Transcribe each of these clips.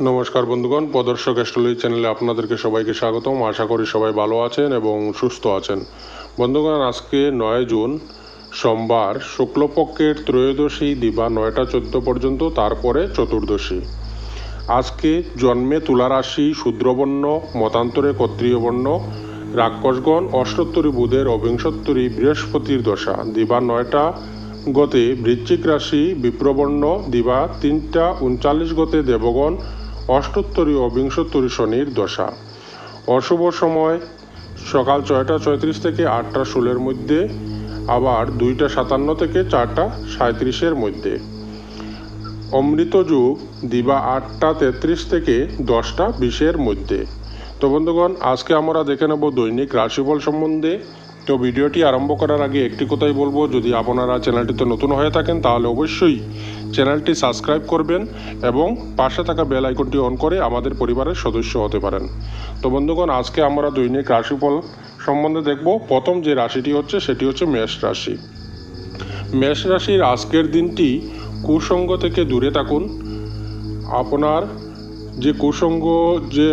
নমস্কার বন্ধুগণ, প্রদর্শক অ্যাস্ট্রোলজি চ্যানেলে আপনাদেরকে সবাইকে স্বাগতম। আশা করি সবাই ভালো আছেন এবং সুস্থ আছেন। বন্ধুগণ, আজকে নয় জুন, সোমবার, শুক্লপক্ষের ত্রয়োদশী, দিবা নয়টা চোদ্দ পর্যন্ত, তারপরে চতুর্দশী। আজকে জন্মে তুলা রাশি, শূদ্রবর্ণ, মতান্তরে ক্ষত্রিয় বর্ণ, রাক্ষসগণ, অষ্টোত্তরী বুধের অবিংশোত্তরী বৃহস্পতির দশা। দিবা নয়টা গতে বৃশ্চিক রাশি, বিপ্রবর্ণ, দিবা তিনটা উনচাল্লিশ গতে দেবগণ অষ্টোত্তরী ও বিংশোত্তরী শনির দশা। অশুভ সময়, সকাল ছয়টা ছয়ত্রিশ থেকে আটটা ষোলোর মধ্যে, আবার দুইটা সাতান্ন থেকে চারটা সাঁত্রিশের মধ্যে। অমৃত যুগ, দিবা আটটা তেত্রিশ থেকে দশটা বিশের মধ্যে। তো বন্ধুগণ, আজকে আমরা দেখে নেব দৈনিক রাশিফল সম্বন্ধে। তো ভিডিওটি আরম্ভ করার আগে একটি কথাই বলব, যদি আপনারা চ্যানেলটিতে নতুন হয়ে থাকেন তাহলে অবশ্যই চ্যানেলটি সাবস্ক্রাইব করবেন এবং পাশে থাকা বেল আইকনটি অন করে আমাদের পরিবারের সদস্য হতে পারেন। তো বন্ধুগণ, আজকে আমরা দৈনিক রাশিফল সম্বন্ধে দেখব। প্রথম যে রাশিটি হচ্ছে, সেটি হচ্ছে মেষ রাশি। মেষ রাশির আজকের দিনটি কুসঙ্গ থেকে দূরে থাকুন। আপনার যে কুসঙ্গ যে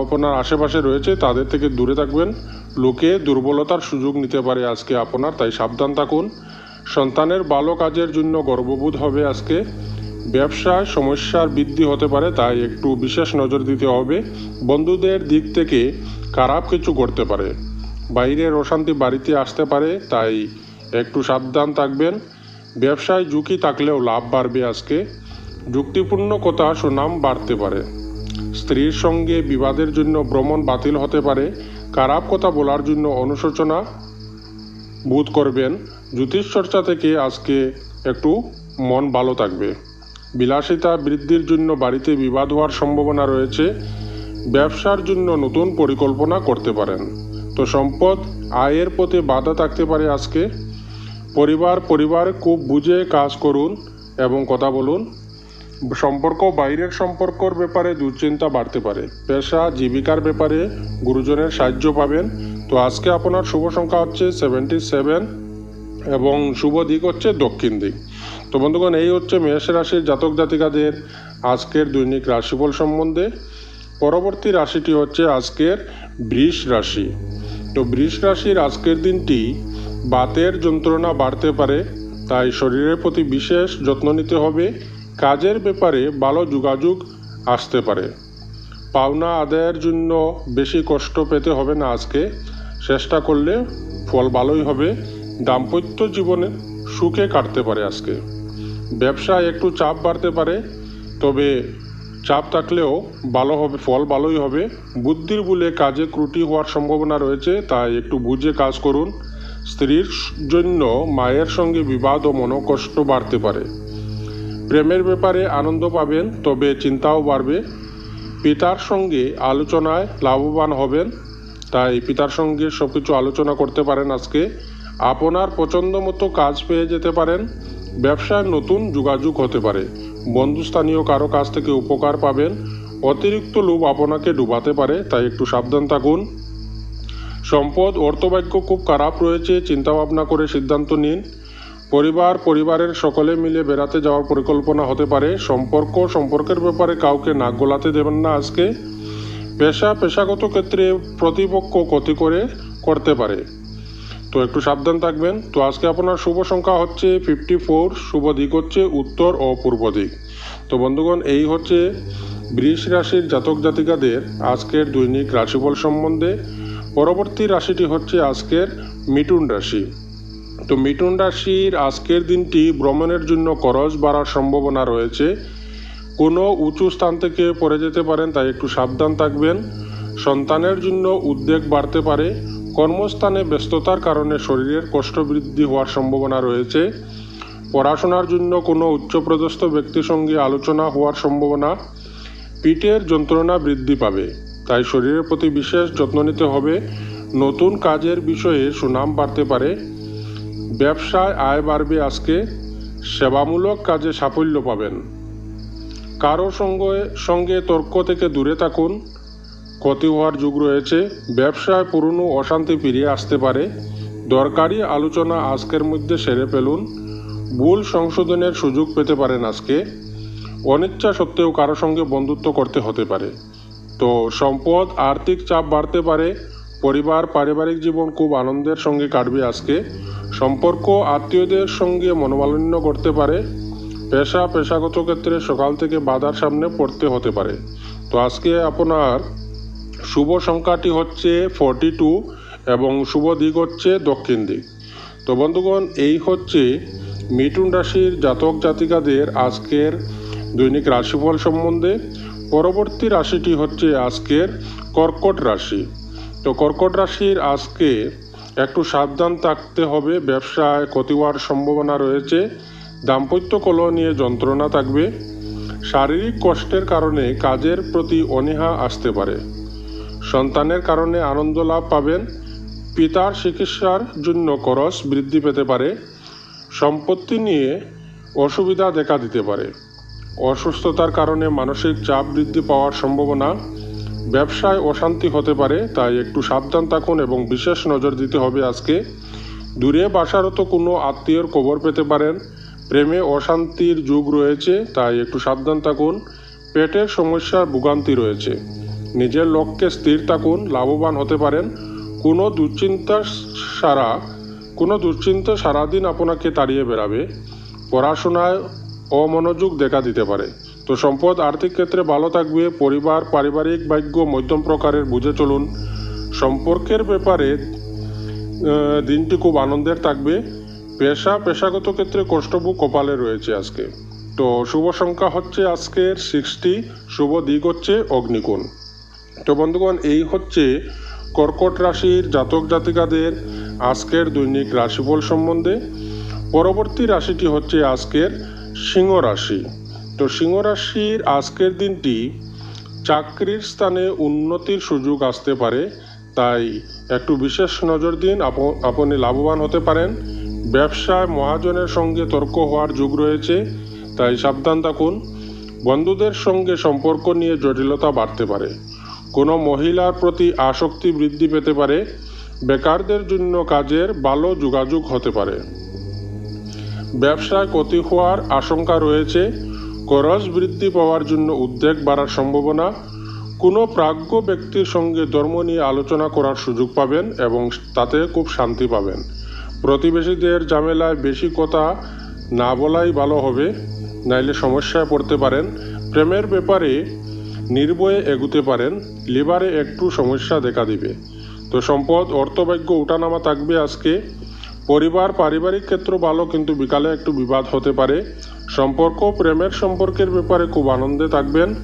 আপনার আশেপাশে রয়েছে, তাদের থেকে দূরে থাকবেন। লোকে দুর্বলতার সুযোগ নিতে পারে আজকে আপনার, তাই সাবধান থাকুন। সন্তানের ভালো কাজের জন্য গর্ববোধ হবে আজকে। ব্যবসায় সমস্যার বৃদ্ধি হতে পারে, তাই একটু বিশেষ নজর দিতে হবে। বন্ধুদের দিক থেকে খারাপ কিছু করতে পারে। বাইরের অশান্তি বাড়িতে আসতে পারে, তাই একটু সাবধান থাকবেন। ব্যবসায় ঝুঁকি থাকলেও লাভ বাড়বে আজকে। যুক্তিপূর্ণ কথা, সুনাম বাড়তে পারে। স্ত্রীর সঙ্গে বিবাদের জন্য ভ্রমণ বাতিল হতে পারে। খারাপ কথা বলার জন্য অনুশোচনা বোধ করবেন, জ্যোতিষ চর্চা থেকে আজকে একটু মন ভালো থাকবে। বিলাসিতা বৃদ্ধির জন্য বাড়িতে বিবাদ হওয়ার সম্ভাবনা রয়েছে। ব্যবসার জন্য নতুন পরিকল্পনা করতে পারেন। তো সম্পদ আয়ের পথে বাধা থাকতে পারে আজকে। পরিবার পরিবার খুব বুঝে কাজ করুন এবং কথা বলুন। সম্পর্ক বাইরের সম্পর্কর ব্যাপারে দুশ্চিন্তা বাড়তে পারে। পেশা, জীবিকার ব্যাপারে গুরুজনের সাহায্য পাবেন। তো আজকে আপনার শুভ সংখ্যা হচ্ছে সেভেন্টি সেভেন এবং শুভ দিক হচ্ছে দক্ষিণ দিক। তো বন্ধুগণ, এই হচ্ছে মেষ রাশির জাতক জাতিকাদের আজকের দৈনিক রাশিফল সম্বন্ধে। পরবর্তী রাশিটি হচ্ছে আজকের বৃষ রাশি। তো বৃষ রাশির আজকের দিনটি বাতের যন্ত্রণা বাড়তে পারে, তাই শরীরের প্রতি বিশেষ যত্ন নিতে হবে। কাজের ব্যাপারে ভালো যোগাযোগ আসতে পারে। পাওনা আদায়ের জন্য বেশি কষ্ট পেতে হবে না আজকে। চেষ্টা করলে ফল ভালোই হবে। দাম্পত্য জীবনে সুখে কাটতে পারে আজকে। ব্যবসায় একটু চাপ বাড়তে পারে, তবে চাপ থাকলেও ভালো হবে, ফল ভালোই হবে। বুদ্ধির বলে কাজে ত্রুটি হওয়ার সম্ভাবনা রয়েছে, তাই একটু বুঝে কাজ করুন। স্ত্রীর জন্য মায়ের সঙ্গে বিবাদ ও মনোকষ্ট বাড়তে পারে। প্রেমের ব্যাপারে আনন্দ পাবেন, তবে চিন্তাও বাড়বে। পিতার সঙ্গে আলোচনায় লাভবান হবেন, তাই পিতার সঙ্গে সব কিছু আলোচনা করতে পারেন আজকে। আপনার পছন্দ মতো কাজ পেয়ে যেতে পারেন, ব্যবসায় নতুন যোগাযোগ হতে পারে। বন্ধুস্থানীয় কারও কাছ থেকে উপকার পাবেন, অতিরিক্ত লোভ আপনাকে ডুবাতে পারে, তাই একটু সাবধান থাকুন। সম্পদ, অর্থভাগ্য খুব খারাপ রয়েছে, চিন্তাভাবনা করে সিদ্ধান্ত নিন। পরিবার, পরিবারের সকলে মিলে বেড়াতে যাওয়ার পরিকল্পনা হতে পারে। সম্পর্ক সম্পর্কের ব্যাপারে কাউকে নাক গোলাতে দেবেন না আজকে। পেশা, পেশাগত ক্ষেত্রে প্রতিপক্ষ ক্ষতি করে, করতে পারে। তো একটু সাবধান থাকবেন। তো আজকে আপনার শুভ সংখ্যা হচ্ছে ফিফটি ফোর শুভ দিক হচ্ছে উত্তর ও পূর্ব দিক। তো বন্ধুগণ, এই হচ্ছে বৃষ রাশির জাতক জাতিকাদের আজকের দৈনিক রাশিফল সম্বন্ধে। পরবর্তী রাশিটি হচ্ছে আজকের মিটুন রাশি। তো মিটুন রাশির আজকের দিনটি ভ্রমণের জন্য খরচ বাড়ার সম্ভাবনা রয়েছে। কোনো উঁচু স্থান থেকে পড়ে যেতে পারেন, তাই একটু সাবধান থাকবেন। সন্তানের জন্য উদ্বেগ বাড়তে পারে। কর্মস্থানে ব্যস্ততার কারণে শরীরের কষ্ট বৃদ্ধি হওয়ার সম্ভাবনা রয়েছে। পড়াশোনার জন্য কোনো উচ্চপদস্থ ব্যক্তির সঙ্গে আলোচনা হওয়ার সম্ভাবনা। পিঠের যন্ত্রণা বৃদ্ধি পাবে, তাই শরীরের প্রতি বিশেষ যত্ন নিতে হবে। নতুন কাজের বিষয়ে সুনাম বাড়তে পারে। ব্যবসায় আয় বাড়বে আজকে, সেবামূলক কাজে সাফল্য পাবেন। কারও সঙ্গে সঙ্গে তর্ক থেকে দূরে থাকুন। ক্ষতি হওয়ার যুগ রয়েছে, ব্যবসায় পুরনো অশান্তি ফিরিয়ে আসতে পারে। দরকারি আলোচনা আজকের মধ্যে সেরে ফেলুন। ভুল সংশোধনের সুযোগ পেতে পারেন আজকে। অনিচ্ছা সত্ত্বেও কারও সঙ্গে বন্ধুত্ব করতে হতে পারে। তো সম্পদ, আর্থিক চাপ বাড়তে পারে। পরিবার, পারিবারিক জীবন খুব আনন্দের সঙ্গে কাটবে আজকে। সম্পর্ক আত্মীয়দের সঙ্গে মনোমালিন্য করতে পারে, পেশা পেশাগত ক্ষেত্রে সকাল থেকে বাধার সামনে পড়তে হতে পারে। তো আজকে আপনার শুভ সংখ্যাটি হচ্ছে ফর্টি টু এবং শুভ দিক হচ্ছে দক্ষিণ দিক। তো বন্ধুগণ, এই হচ্ছে মিথুন রাশির জাতক জাতিকাদের আজকের দৈনিক রাশিফল সম্বন্ধে। পরবর্তী রাশিটি হচ্ছে আজকের কর্কট রাশি। তো কর্কট রাশির আজকে একটু সাবধান থাকতে হবে, ব্যবসায় ক্ষতি হওয়ার সম্ভাবনা রয়েছে। দাম্পত্য কলহ নিয়ে যন্ত্রণা থাকবে। শারীরিক কষ্টের কারণে কাজের প্রতি অনীহা আসতে পারে। সন্তানের কারণে আনন্দ লাভ পাবেন। পিতার চিকিৎসার জন্য খরচ বৃদ্ধি পেতে পারে। সম্পত্তি নিয়ে অসুবিধা দেখা দিতে পারে। অসুস্থতার কারণে মানসিক চাপ বৃদ্ধি পাওয়ার সম্ভাবনা। ব্যবসায় অশান্তি হতে পারে, তাই একটু সাবধান থাকুন এবং বিশেষ নজর দিতে হবে আজকে। দূরে বাসারত কোনো আত্মীয়র খবর পেতে পারেন। প্রেমে অশান্তির যুগ রয়েছে, তাই একটু সাবধান থাকুন। পেটের সমস্যার ভোগান্তি রয়েছে। নিজের লক্ষ্যে স্থির থাকুন, লাভবান হতে পারেন। কোনো দুশ্চিন্তা সারা, কোনো দুশ্চিন্তা সারাদিন আপনাকে তাড়িয়ে বেড়াবে। পড়াশোনায় অমনোযোগ দেখা দিতে পারে। তো সম্পদ আর্থিক ক্ষেত্রে ভালো থাকবে, পরিবার, পারিবারিক ভাগ্য মধ্যম প্রকারের, বুঝে চলুন। সম্পর্কের ব্যাপারে দিনটি খুব আনন্দের থাকবে। পেশা, পেশাগত ক্ষেত্রে কষ্টভোগ কপালে রয়েছে আজকে। তো শুভ সংখ্যা হচ্ছে আজকের সিক্সটি শুভ দিক হচ্ছে অগ্নিকোণ। তো বন্ধুগণ, এই হচ্ছে কর্কট রাশির জাতক জাতিকাদের আজকের দৈনিক রাশিফল সম্বন্ধে। পরবর্তী রাশিটি হচ্ছে আজকের সিংহ রাশি। তো সিংহ রাশির আজকের দিনটি চাকরির স্থানে উন্নতির সুযোগ আসতে পারে, তাই একটু বিশেষ নজর দিন, আপ- আপনি লাভবান হতে পারেন। ব্যবসায় মহাজনের সঙ্গে তর্ক হওয়ার যুগ রয়েছে, তাই সাবধান থাকুন। বন্ধুদের সঙ্গে সম্পর্ক নিয়ে জটিলতা বাড়তে পারে। কোনো মহিলার প্রতি আসক্তি বৃদ্ধি পেতে পারে, বেকারদের জন্য কাজের ভালো যোগাযোগ হতে পারে। ব্যবসায় ক্ষতি হওয়ার আশঙ্কা রয়েছে খরচ বৃদ্ধি পাওয়ার জন্য উদ্বেগ বাড়ার সম্ভাবনা, কোনো প্রাজ্ঞ ব্যক্তির সঙ্গে ধর্ম নিয়ে আলোচনা করার সুযোগ পাবেন এবং তাতে খুব শান্তি পাবেন। প্রতিবেশীদের ঝামেলায় বেশি কথা না বলাই ভালো হবে, নাইলে সমস্যায় পড়তে পারেন। প্রেমের ব্যাপারে নির্ভয়ে এগুতে পারেন, লিভারে একটু সমস্যা দেখা দিবে। তো সম্পদ, অর্থভাগ্য উঠানামা থাকবে আজকে। পরিবার, পারিবারিক ক্ষেত্র ভালো, কিন্তু বিকালে একটু বিবাদ হতে পারে। সম্পর্ক, প্রেমের সম্পর্কের ব্যাপারে খুব আনন্দে থাকবেন।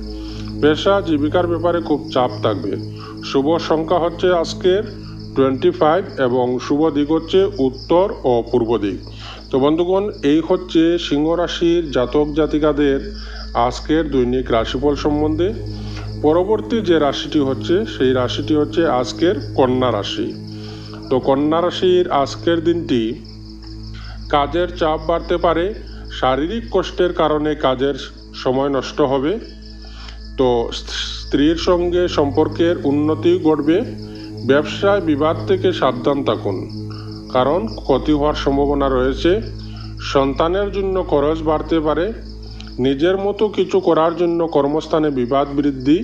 পেশা, জীবিকার ব্যাপারে খুব চাপ থাকবে। শুভ সংখ্যা হচ্ছে আজকের টোয়েন্টি ফাইভ এবং শুভ দিক হচ্ছে উত্তর ও পূর্ব দিক। তো বন্ধুগণ, এই হচ্ছে সিংহ রাশির জাতক জাতিকাদের আজকের দৈনিক রাশিফল সম্বন্ধে। পরবর্তী যে রাশিটি হচ্ছে, সেই রাশিটি হচ্ছে আজকের কন্যা রাশি। তো কন্যা রাশির আজকের দিনটি কাজের চাপ বাড়তে পারে, শারীরিক কষ্টের কারণে কাজের সময় নষ্ট হবে। তো স্ত্রীর সঙ্গে সম্পর্কের উন্নতি ঘটবে। ব্যবসায় বিবাদ থেকে সাবধান থাকুন, কারণ ক্ষতি হওয়ার সম্ভাবনা রয়েছে। সন্তানের জন্য খরচ বাড়তে পারে, নিজের মতো কিছু করার জন্য কর্মস্থানে বিবাদ বৃদ্ধি।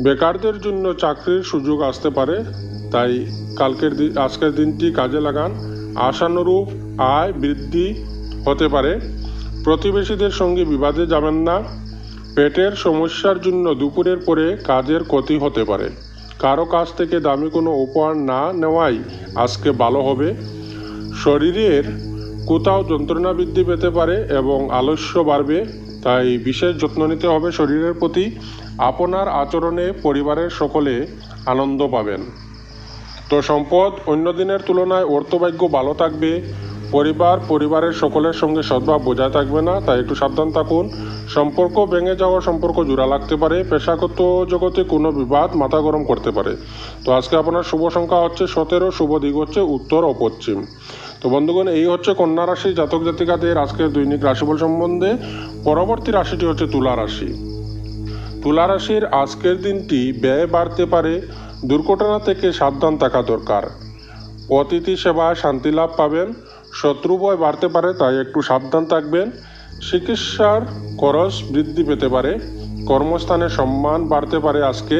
বেকারদের জন্য চাকরির সুযোগ আসতে পারে, তাই কালকের দিন আজকের দিনটি কাজে লাগান। আশানুরূপ আয় বৃদ্ধি হতে পারে। প্রতিবেশীদের সঙ্গে বিবাদে যাবেন না। পেটের সমস্যার জন্য দুপুরের পরে কাজের ক্ষতি হতে পারে। কারও কাছ থেকে দামি কোনো উপহার না নেওয়াই আজকে ভালো হবে। শরীরের কোথাও যন্ত্রণা বৃদ্ধি পেতে পারে এবং আলস্য বাড়বে, তাই বিশেষ যত্ন নিতে হবে শরীরের প্রতি। আপনার আচরণে পরিবারের সকলে আনন্দ পাবেন। তো সম্পদ অন্য দিনের তুলনায় অর্থভাগ্য ভালো থাকবে। পরিবার পরিবারের সকলের সঙ্গে সদ্ভাব বজায় থাকবে না, তাই একটু সাবধান থাকুন। সম্পর্ক ভেঙে যাওয়া সম্পর্ক জোড়া লাগতে পারে, পেশাগত জগতে কোনো বিবাদ মাথা গরম করতে পারে। তো আজকে আপনার শুভ সংখ্যা হচ্ছে সতেরো, শুভ দিক হচ্ছে উত্তর ও পশ্চিম। তো বন্ধুগণ, এই হচ্ছে কন্যা রাশি, জাতক জাতিকাদের আজকের দৈনিক রাশিফল সম্বন্ধে। পরবর্তী রাশিটি হচ্ছে তুলা রাশি। তুলা রাশির আজকের দিনটি ব্যয় বাড়তে পারে, দুর্ঘটনা থেকে সাবধান থাকা দরকার। অতিথি সেবায় শান্তি লাভ পাবেন, শত্রু ভয় বাড়তে পারে, তাই একটু সাবধান থাকবেন। চিকিৎসার খরচ বৃদ্ধি পেতে পারে, কর্মস্থানে সম্মান বাড়তে পারে আজকে,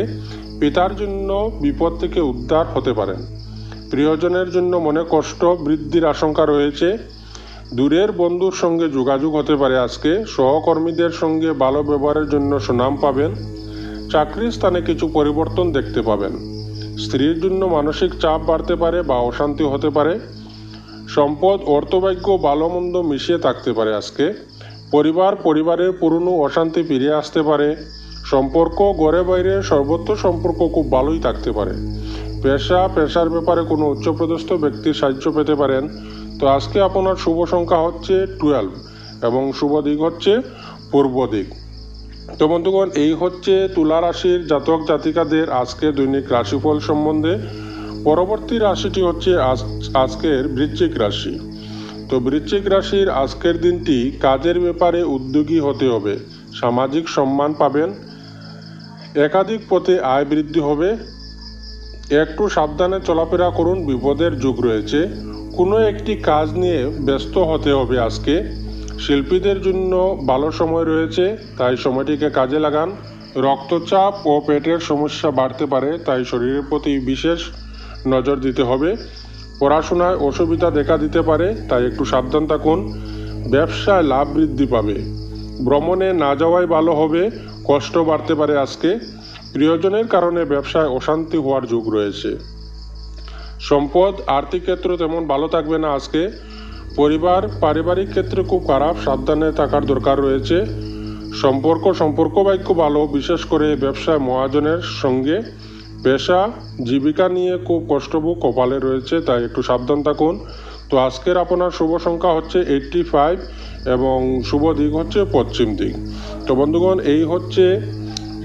পিতার জন্য বিপদ থেকে উদ্ধার হতে পারেন। প্রিয়জনের জন্য মনে কষ্ট বৃদ্ধির আশঙ্কা রয়েছে দূরের বন্ধুর সঙ্গে যোগাযোগ হতে পারে আজকে। সহকর্মীদের সঙ্গে ভালো ব্যবহারের জন্য সুনাম পাবেন। চাকরির স্থানে কিছু পরিবর্তন দেখতে পাবেন। স্ত্রীর জন্য মানসিক চাপ বাড়তে পারে বা অশান্তি হতে পারে। সম্পদ, অর্থভাগ্য ভালো মন্দ মিশিয়ে থাকতে পারে আজকে। পরিবার, পরিবারের পুরনো অশান্তি ফিরে আসতে পারে। সম্পর্ক ঘরে বাইরে সর্বত্র সম্পর্ক খুব ভালোই থাকতে পারে। পেশা, পেশার ব্যাপারে কোনো উচ্চপদস্থ ব্যক্তির সাহায্য পেতে পারেন। তো আজকে আপনার শুভ সংখ্যা হচ্ছে টুয়েলভ এবং শুভ দিক হচ্ছে পূর্ব দিক। তো বন্ধুগণ, এই হচ্ছে তুলা রাশির জাতক জাতিকাদের আজকে দৈনিক রাশিফল সম্বন্ধে। পরবর্তী রাশিটি হচ্ছে আজ, আজকের বৃশ্চিক রাশি। তো বৃশ্চিক রাশির আজকের দিনটি কাজের ব্যাপারে উদ্যোগী হতে হবে, সামাজিক সম্মান পাবেন, একাধিক পথে আয় বৃদ্ধি হবে, একটু সাবধানে চলাফেরা করুন, বিপদের যুগ রয়েছে কোনো একটি কাজ নিয়ে ব্যস্ত হতে হবে আজকে। শিল্পীদের জন্য ভালো সময় রয়েছে, তাই সময়টিকে কাজে লাগান। রক্তচাপ ও পেটের সমস্যা বাড়তে পারে, তাই শরীরের প্রতি বিশেষ নজর দিতে হবে। পড়াশোনায় অসুবিধা দেখা দিতে পারে, তাই একটু সাবধান থাকুন। ব্যবসায় লাভ বৃদ্ধি পাবে। ভ্রমণে না যাওয়াই ভালো হবে, কষ্ট বাড়তে পারে আজকে। প্রিয়জনের কারণে ব্যবসায় অশান্তি হওয়ার যুগ রয়েছে। সম্পদ, আর্থিক ক্ষেত্র তেমন ভালো থাকবে না আজকে। পরিবার, পারিবারিক ক্ষেত্রে খুব খারাপ, সাবধানে থাকার দরকার রয়েছে। সম্পর্ক সম্পর্ক বাক্য ভালো, বিশেষ করে ব্যবসায় মহাজনের সঙ্গে। পেশা, জীবিকা নিয়ে খুব কষ্টভোগ কপালে রয়েছে, তাই একটু সাবধান থাকুন। তো আজকের আপনার শুভ সংখ্যা হচ্ছে এইটটি ফাইভ এবং শুভ দিক হচ্ছে পশ্চিম দিক। তো বন্ধুগণ, এই হচ্ছে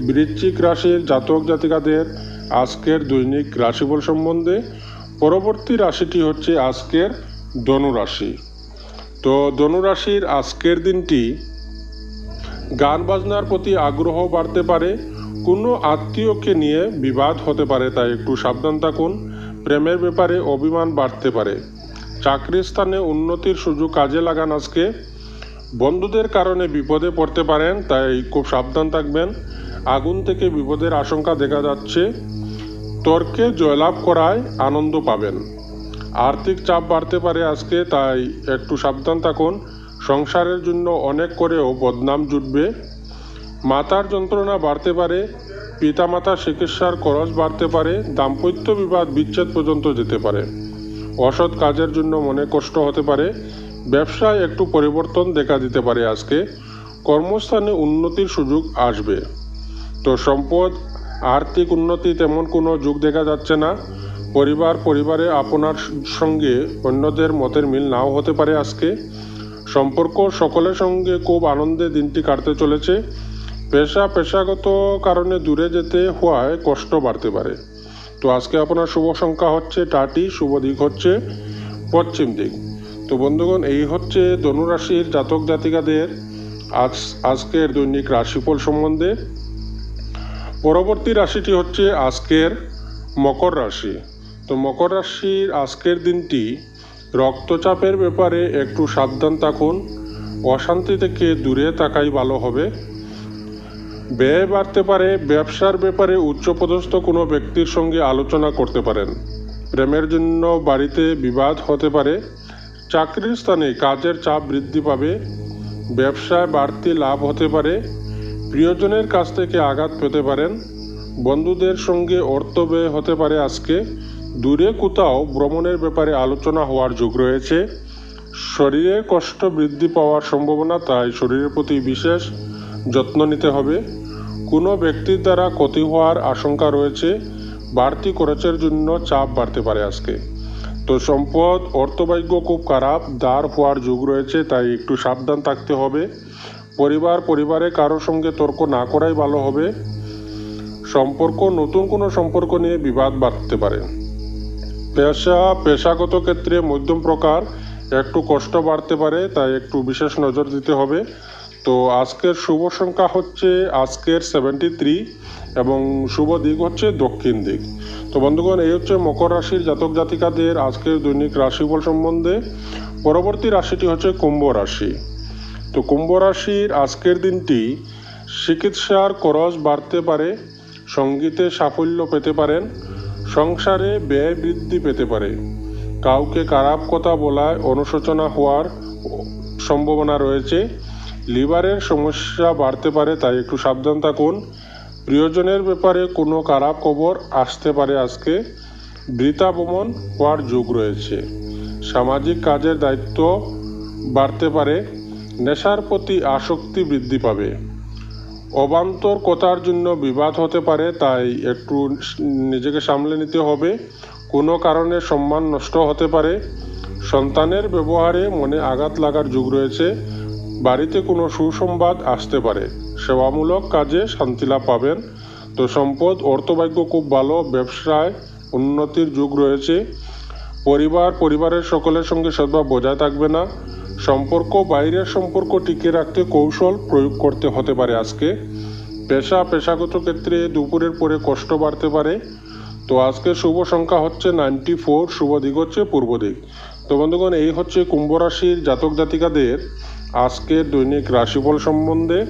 বৃশ্চিক রাশির জাতক জাতিকাদের আজকের দৈনিক রাশিফল সম্বন্ধে। পরবর্তী রাশিটি হচ্ছে আজকের ধনু রাশি। তো ধনু রাশির আজকের দিনটি গান বাজনার প্রতি আগ্রহ বাড়তে পারে, কোনো আত্মীয়কে নিয়ে বিবাদ হতে পারে, তাই একটু সাবধান থাকুন। প্রেমের ব্যাপারে অভিমান বাড়তে পারে। চাকরির স্থানে উন্নতির সুযোগ কাজে লাগান আজকে। বন্ধুদের কারণে বিপদে পড়তে পারেন, তাই খুব সাবধান থাকবেন। আগুন থেকে বিপদের আশঙ্কা দেখা যাচ্ছে। তর্কে জয়লাভ করায় আনন্দ পাবেন। আর্থিক চাপ বাড়তে পারে আজকে, তাই একটু সাবধান থাকুন। সংসারের জন্য অনেক করেও বদনাম জুটবে। মাতার যন্ত্রণা বাড়তে পারে পিতামাতার চিকিৎসার খরচ বাড়তে পারে, দাম্পত্য বিবাদ বিচ্ছেদ পর্যন্ত যেতে পারে। অসৎ কাজের জন্য মনে কষ্ট হতে পারে, ব্যবসায় একটু পরিবর্তন দেখা দিতে পারে আজকে। কর্মস্থানে উন্নতির সুযোগ আসবে। তো সম্পদ আর্থিক উন্নতি তেমন কোনো যুগ দেখা যাচ্ছে না। পরিবার পরিবারে আপনার সঙ্গে অন্যদের মতের মিল নাও হতে পারে আজকে। সম্পর্ক সকলের সঙ্গে খুব আনন্দে দিনটি কাটতে চলেছে। পেশা পেশাগত কারণে দূরে যেতে হওয়ায় কষ্ট বাড়তে পারে। তো আজকে আপনার শুভ সংখ্যা হচ্ছে টাটি, শুভ দিক হচ্ছে পশ্চিম দিক। তো বন্ধুগণ, এই হচ্ছে ধনুরাশির জাতক জাতিকাদের আজ, আজকের দৈনিক রাশিফল সম্বন্ধে। পরবর্তী রাশিটি হচ্ছে আজকের মকর রাশি। তো মকর রাশির আজকের দিনটি রক্তচাপের ব্যাপারে একটু সাবধান থাকুন অশান্তি থেকে দূরে থাকাই ভালো হবে। ব্যয় বাড়তে পারে, ব্যবসার ব্যাপারে উচ্চপদস্থ কোনো ব্যক্তির সঙ্গে আলোচনা করতে পারেন। প্রেমের জন্য বাড়িতে বিবাদ হতে পারে, চাকরির স্থানে কাজের চাপ বৃদ্ধি পাবে, ব্যবসায় বাড়তি লাভ হতে পারে প্রিয়জনের কাছ থেকে আঘাত পেতে পারেন। বন্ধুদের সঙ্গে অর্থ ব্যয় হতে পারে আজকে। দূরে কোথাও ভ্রমণের ব্যাপারে আলোচনা হওয়ার যোগ রয়েছে। শরীরে কষ্ট বৃদ্ধি পাওয়ার সম্ভাবনা, তাই শরীরের প্রতি বিশেষ যত্ন নিতে হবে। কোনো ব্যক্তির দ্বারা ক্ষতি হওয়ার আশঙ্কা রয়েছে। বাড়তি খরচের জন্য চাপ বাড়তে পারে আজকে। তো সম্পদ, অর্থভাগ্য খুব খারাপ, দাঁড় হওয়ার যুগ রয়েছে, তাই একটু সাবধান থাকতে হবে। পরিবার, পরিবারে কারোর সঙ্গে তর্ক না করাই ভালো হবে। সম্পর্ক, নতুন কোনো সম্পর্ক নিয়ে বিবাদ বাড়তে পারে। পেশা, পেশাগত ক্ষেত্রে মধ্যম প্রকার, একটু কষ্ট বাড়তে পারে, তাই একটু বিশেষ নজর দিতে হবে। তো আজকের শুভ সংখ্যা হচ্ছে, আজকের সেভেন্টি থ্রি এবং শুভ দিক হচ্ছে দক্ষিণ দিক। তো বন্ধুগণ, এই হচ্ছে মকর রাশির জাতক জাতিকাদের আজকের দৈনিক রাশিফল সম্বন্ধে। পরবর্তী রাশিটি হচ্ছে কুম্ভ রাশি। তো কুম্ভ রাশির আজকের দিনটি চিকিৎসার খরচ বাড়তে পারে, সঙ্গীতে সাফল্য পেতে পারেন, সংসারে ব্যয় বৃদ্ধি পেতে পারে। কাউকে খারাপ কথা বলায় অনুশোচনা হওয়ার সম্ভাবনা রয়েছে। লিভারের সমস্যা বাড়তে পারে, তাই একটু সাবধান থাকুন। প্রিয়জনের ব্যাপারে কোনো খারাপ খবর আসতে পারে আজকে। বৃতাবমন হওয়ার যোগ রয়েছে। সামাজিক কাজের দায়িত্ব বাড়তে পারে। নেশার প্রতি আসক্তি বৃদ্ধি পাবে। অবান্তর কথার জন্য বিবাদ হতে পারে, তাই একটু নিজেকে সামলে নিতে হবে। কোনো কারণে সম্মান নষ্ট হতে পারে। সন্তানের ব্যবহারে মনে আঘাত লাগার যুগ রয়েছে। বাড়িতে কোনো সুসংবাদ আসতে পারে। সেবামূলক কাজে শান্তি লাভ পাবেন। তো সম্পদ, অর্থভাগ্য খুব ভালো, ব্যবসায় উন্নতির যুগ রয়েছে। পরিবার, পরিবারের সকলের সঙ্গে সদ্ভাব বজায় থাকবে না। সম্পর্ক, বাইরের সম্পর্ক টিকে রাখতে কৌশল প্রয়োগ করতে হতে পারে আজকে। পেশা, পেশাগত ক্ষেত্রে দুপুরের পরে কষ্ট বাড়তে পারে। তো আজকে শুভ সংখ্যা হচ্ছে নাইনটি ফোর শুভ দিক হচ্ছে পূর্ব দিক। তো বন্ধুগণ, এই হচ্ছে কুম্ভ রাশির জাতক জাতিকাদের আজকের দৈনিক রাশিফল সম্বন্ধে।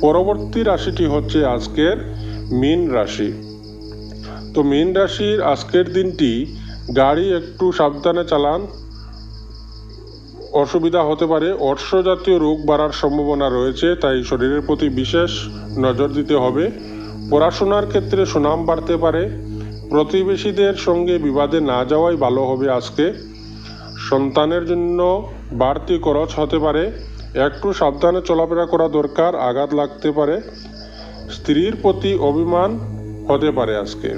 পরবর্তী রাশিটি হচ্ছে আজকের মীন রাশি। তো মীন রাশির আজকের দিনটি গাড়ি একটু সাবধানে চালান অসুবিধা হতে পারে। অর্শ জাতীয় রোগ বাড়ার সম্ভাবনা রয়েছে, তাই শরীরের প্রতি বিশেষ নজর দিতে হবে। পড়াশোনার ক্ষেত্রে সুনাম বাড়তে পারে। প্রতিবেশীদের সঙ্গে বিবাদে না যাওয়াই ভালো হবে আজকে। সন্তানের জন্য বাড়তি খরচ হতে পারে। একটু সাবধানে চলাফেরা করা দরকার, আঘাত লাগতে পারে। স্ত্রীর প্রতি অভিমান হতে পারে আজকে।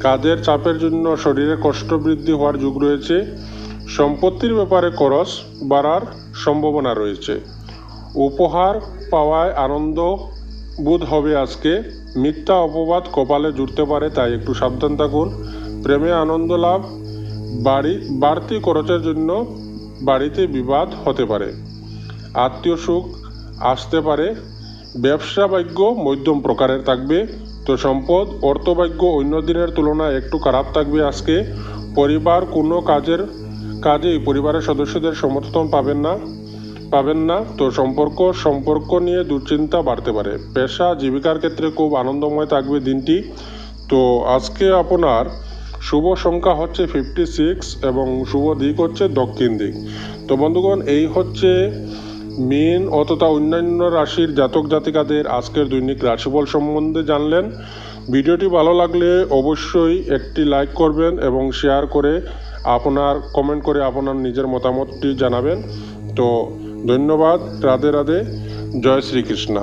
কাজের চাপের জন্য শরীরে কষ্ট বৃদ্ধি হওয়ার যুগ রয়েছে। সম্পত্তির ব্যাপারে খরচ বাড়ার সম্ভাবনা রয়েছে। উপহার পাওয়ায় আনন্দ বোধ হবে আজকে। মিথ্যা অপবাদ কপালে জুড়তে পারে, তাই একটু সাবধান থাকুন। প্রেমে আনন্দ লাভ বাড়ি, বাড়তি খরচের জন্য বাড়িতে বিবাদ হতে পারে। আত্মীয় সুখ আসতে পারে। ব্যবসা ভাগ্য মধ্যম প্রকারের থাকবে। তো সম্পদ, অর্থভাগ্য অন্য দিনের তুলনায় একটু খারাপ থাকবে আজকে। পরিবার কোনো কাজের কাজেই পরিবারের সদস্যদের সমর্থন পাবেন না পাবেন না। তো সম্পর্ক সম্পর্ক নিয়ে দুশ্চিন্তা বাড়তে পারে। পেশা, জীবিকার ক্ষেত্রে খুব আনন্দময় থাকবে দিনটি। তো আজকে আপনার শুভ সংখ্যা হচ্ছে ফিফটি সিক্স এবং শুভ দিক হচ্ছে দক্ষিণ দিক। তো বন্ধুগণ, এই হচ্ছে মীন অতটা অন্যান্য রাশির জাতক জাতিকাদের আজকের দৈনিক রাশিফল সম্বন্ধে জানলেন। ভিডিওটি ভালো লাগলে অবশ্যই একটি লাইক করবেন এবং শেয়ার করে আপনার কমেন্ট করে আপনার নিজের মতামতটি জানাবেন। তো ধন্যবাদ রাধে রাধে জয় শ্রীকৃষ্ণ।